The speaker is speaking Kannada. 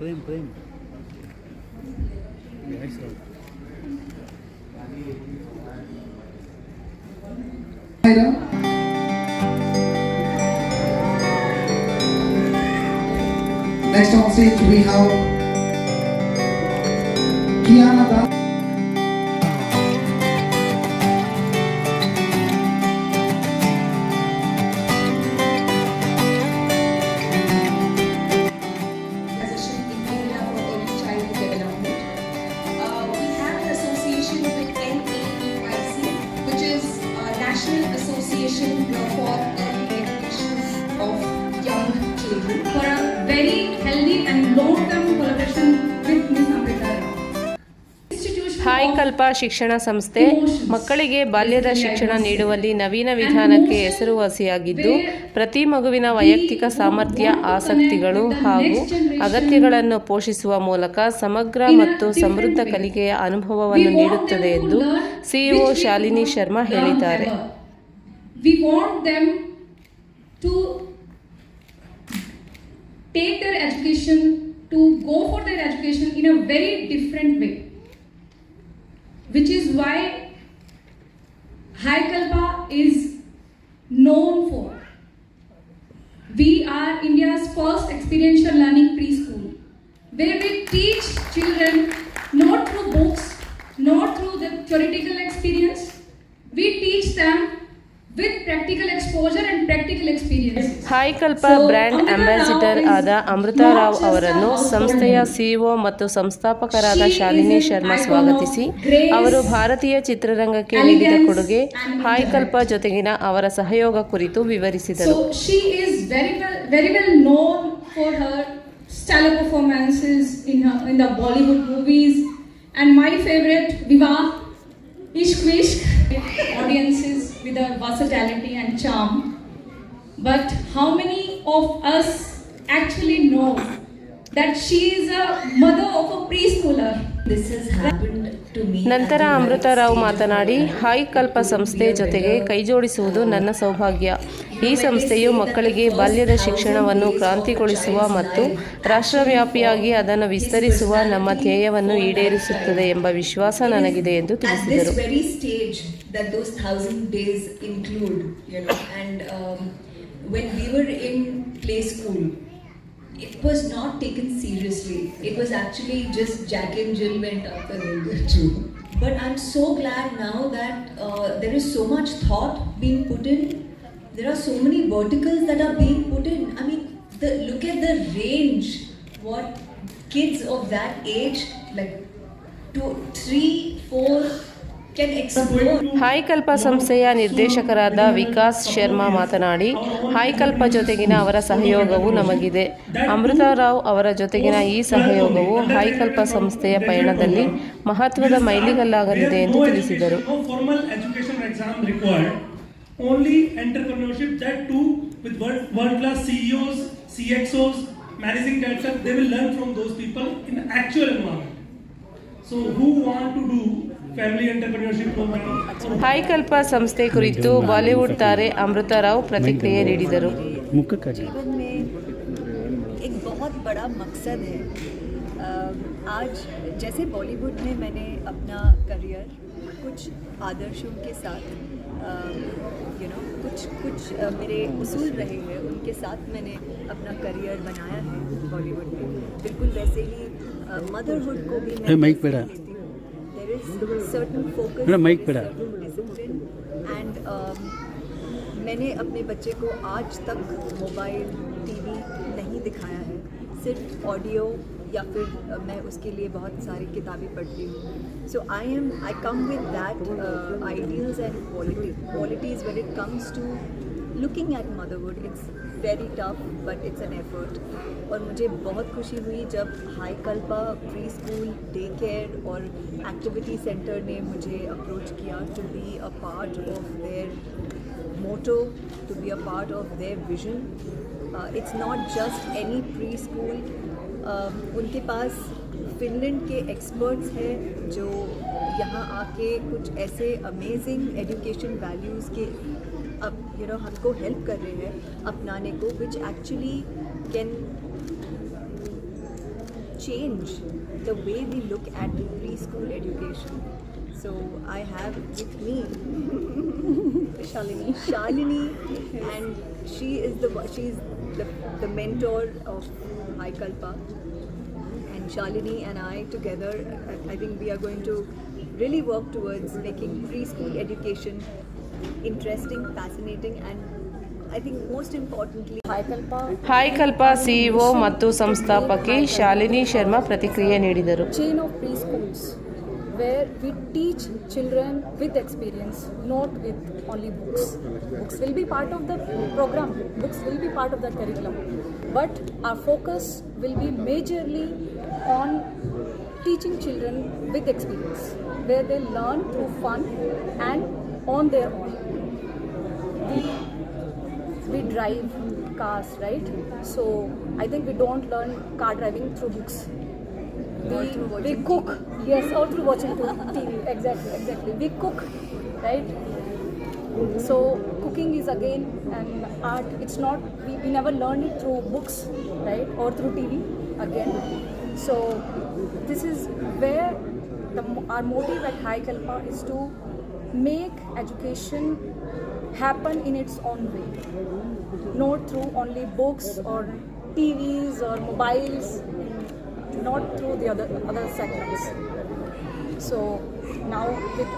Prem Prem Yes, sir. Next on stage we have Kiana ಕಲ್ಪ ಶಿಕ್ಷಣ ಸಂಸ್ಥೆ ಮಕ್ಕಳಿಗೆ ಬಾಲ್ಯದ ಶಿಕ್ಷಣ ನೀಡುವಲ್ಲಿ ನವೀನ ವಿಧಾನಕ್ಕೆ ಹೆಸರುವಾಸಿಯಾಗಿದ್ದು, ಪ್ರತಿ ಮಗುವಿನ ವೈಯಕ್ತಿಕ ಸಾಮರ್ಥ್ಯ, ಆಸಕ್ತಿಗಳು ಹಾಗೂ ಅಗತ್ಯಗಳನ್ನು ಪೋಷಿಸುವ ಮೂಲಕ ಸಮಗ್ರ ಮತ್ತು ಸಮೃದ್ಧ ಕಲಿಕೆಯ ಅನುಭವವನ್ನು ನೀಡುತ್ತದೆ ಎಂದು ಸಿಇಒ ಶಾಲಿನಿ ಶರ್ಮಾ ಹೇಳಿದ್ದಾರೆ. We want them to take their education, to go for their education in a very different way. Which is why High Kalpa is known for. We are India's first experiential learning preschool, where we teach children not through books, not through the theoretical experience. We teach them with practical exposure and practical experiences. Hi Kalpa brand ambassador ಆದ ಅಮೃತ ರಾವ್ ಅವರನ್ನು ಸಂಸ್ಥೆಯ. ಸಿಇಒ ಮತ್ತು ಸಂಸ್ಥಾಪಕರಾದ ಶಾಲಿನಿ ಶರ್ಮಾ icon of ಸ್ವಾಗತಿಸಿ grace, ಅವರು ಭಾರತೀಯ ಚಿತ್ರರಂಗಕ್ಕೆ ನೀಡಿದ ಕೊಡುಗೆ ಹಾಯ್ ಕಲ್ಪ ಜೊತೆಗಿನ ಅವರ ಸಹಯೋಗ ಕುರಿತು ವಿವರಿಸಿದರು So she is very well, very well known for her stellar performances in her in the Bollywood movies, and my favorite Viva, Ishq Vishk, audiences with her versatility and charm. But how many of us actually know ನಂತರ ಅಮೃತ ರಾವ್ ಮಾತನಾಡಿ ಹಾಯಿಕಲ್ಪ ಸಂಸ್ಥೆ ಜೊತೆಗೆ ಕೈಜೋಡಿಸುವುದು ನನ್ನ ಸೌಭಾಗ್ಯ. ಈ ಸಂಸ್ಥೆಯು ಮಕ್ಕಳಿಗೆ ಬಾಲ್ಯದ ಶಿಕ್ಷಣವನ್ನು ಕ್ರಾಂತಿಗೊಳಿಸುವ ಮತ್ತು ರಾಷ್ಟ್ರವ್ಯಾಪಿಯಾಗಿ ಅದನ್ನು ವಿಸ್ತರಿಸುವ ನಮ್ಮ ಧ್ಯೇಯವನ್ನು ಈಡೇರಿಸುತ್ತದೆ ಎಂಬ ವಿಶ್ವಾಸ ನನಗಿದೆ ಎಂದು ತಿಳಿಸಿದರು. when we were in play school, it was not taken seriously. It was actually just Jack and Jill went up and the two. But I'm so glad now that uh, there is so much thought being put in. There are so many verticals that are being put in. I mean, the, look at the range. What kids of that age, like two, three, four, ಹಾಯ್ಕಲ್ಪ ಸಂಸ್ಥೆಯ ನಿರ್ದೇಶಕರಾದ ವಿಕಾಸ್ ಶರ್ಮಾ ಮಾತನಾಡಿ ಹಾಯ್ಕಲ್ಪ ಜೊತೆಗಿನ ಅವರ ಸಹಯೋಗವು ನಮಗಿದೆ. ಅಮೃತ ರಾವ್ ಅವರ ಜೊತೆಗಿನ ಈ ಸಹಯೋಗವು ಹಾಯ್ಕಲ್ಪ ಸಂಸ್ಥೆಯ ಪಯಣದಲ್ಲಿ ಮಹತ್ವದ ಮೈಲಿಗಲ್ಲಾಗಲಿದೆ ಎಂದು ತಿಳಿಸಿದರು. ಹಾಯ್ ಕಲ್ಪ ಸಂಸ್ಥೆ ಕುರಿತು ಬಾಲಿವುಡ್ ತಾರೆ ಅಮೃತ ರಾವ್ ಪ್ರತಿಕ್ರಿಯೆ ನೀಡಿದರು ಮುಖಕ್ಕಾಗಿ जीवन में एक बहुत बड़ा मकसद है अ, आज जैसे बॉलीवुड में मैंने अपना करियर कुछ आदर्शों के साथ यू नो कुछ कुछ अ, मेरे उसूल रहे हैं उनके साथ मैंने अपना करियर बनाया है बॉलीवुड में बिल्कुल वैसे ही मदरहुड को भी ए, माइक फोकस माइक पे एंड मैंने अपने बच्चे को आज तक मोबाइल टीवी नहीं दिखाया है। सिर्फ़ ऑडियो या फिर मैं उसके लिए बहुत सारी किताबें पढ़ती हूँ। So I am I come with that ideals and quality qualities when it comes to looking at motherhood it's very tough but it's an effort और मुझे बहुत खुशी हुई जब hi Kalpa pre school day care और एक्टिविटी सेंटर ने मुझे अप्रोच किया to be a part of their motto to be a part of their vision it's not just any pre. Um, उनके पास फिनलैंड के एक्सपर्ट्स हैं जो यहाँ आके कुछ ऐसे अमेजिंग एजुकेशन वैल्यूज़ के यू नो हमको हेल्प कर रहे हैं अपनाने को which actually can change the way we look at pre school education so I have with me Shalini Shalini and she is the she is the mentor of my Kalpa and Shalini and I together I think we are going to really work towards making pre school education interesting, fascinating, and I think most importantly, hi Kalpa CEO ಮತ್ತು ಸಂಸ್ಥಾಪಕಿ ಶಾಲಿನಿ ಶರ್ಮಾ ಪ್ರತಿಕ್ರಿಯೆ ನೀಡಿದರು chain of preschools where we teach children with experience, not with only books. Books will be part of the program, books will be part of the curriculum, but our focus will be majorly on teaching children with experience, where they learn through fun and on their own. We we drive cars, right? So I think we don't learn car driving through books. We, we cook, yes, or through watching TV. Exactly, exactly. We cook, right? So cooking is again an art. It's not we, we never learn it through books, right, or through TV again. So this is where the, our motive at High Kalpa is to make education happen in its own way, not through only books or TVs or mobiles, not through the other other segments. So now with